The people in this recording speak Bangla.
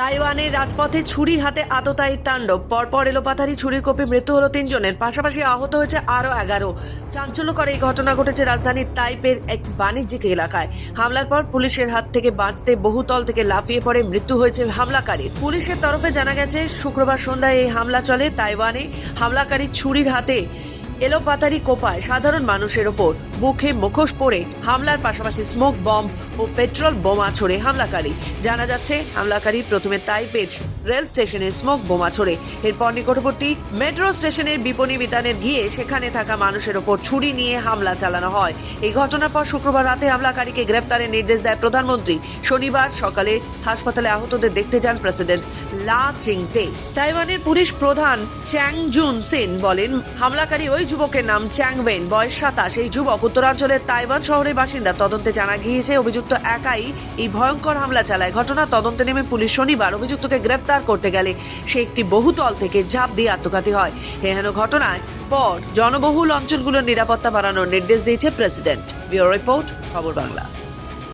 তাইওয়ানের রাজপথে ছুরি হাতে আততায়ীর তাণ্ডব। পরপর এলোপাথারি ছুরির কোপে মৃত্যু হলো তিনজনের। পাশাপাশি আহত হয়েছে আরও এগারো। চাঞ্চল্যকর এই ঘটনা ঘটেছে রাজধানীর তাইপের এক বাণিজ্যিক এলাকায়। হামলার পর পুলিশের হাত থেকে বাঁচতে বহুতল থেকে লাফিয়ে পড়ে মৃত্যু হয়েছে হামলাকারীর। পুলিশের তরফে জানা গেছে, শুক্রবার সন্ধ্যায় এই হামলা চলে তাইওয়ানে। হামলাকারী ছুরির হাতে এলোপাতারি কোপায় সাধারণ মানুষের ওপর। মুখে মুখোশ পরে হামলার পাশাপাশি স্মোক বম্ব ও পেট্রোল বোমা ছোড়ে হামলাকারী। জানা যাচ্ছে, হামলাকারী প্রথমে তাইপের রেল স্টেশনে স্মোক বোমা ছোড়ে। এরপর নিকটবর্তী মেট্রো স্টেশনের বিপণী বিতানে গিয়ে সেখানে থাকা মানুষের ওপর ছুরি নিয়ে হামলা চালানো হয়। এই ঘটনার পর শুক্রবার রাতে হামলাকারীকে গ্রেপ্তারের নির্দেশ দেয় প্রধানমন্ত্রী। শনিবার সকালে হাসপাতালে আহতদের দেখতে যান প্রেসিডেন্ট লা চিংতে তাইওয়ানের পুলিশ প্রধান চ্যাং জুন সেন বলেন, হামলাকারী ওই যুবকের নাম চ্যাং ওয়েন বয়স সাতাশ। এই যুবক উত্তরাঞ্চলের তাইওয়ান শহরের বাসিন্দা। তদন্তে জানা গিয়েছে, অভিযুক্ত একাই এই ভয়ঙ্কর হামলা চালায়। ঘটনা তদন্তে নেমে পুলিশ শনিবার অভিযুক্তকে গ্রেপ্তার করতে গেলে সে একটি বহুতল থেকে ঝাঁপ দিয়ে আত্মঘাতী হয়। এহেন ঘটনায় পর জনবহুল অঞ্চলগুলোর নিরাপত্তা বাড়ানোর নির্দেশ দিয়েছে প্রেসিডেন্ট। ব্যুরো রিপোর্ট, খবর বাংলা।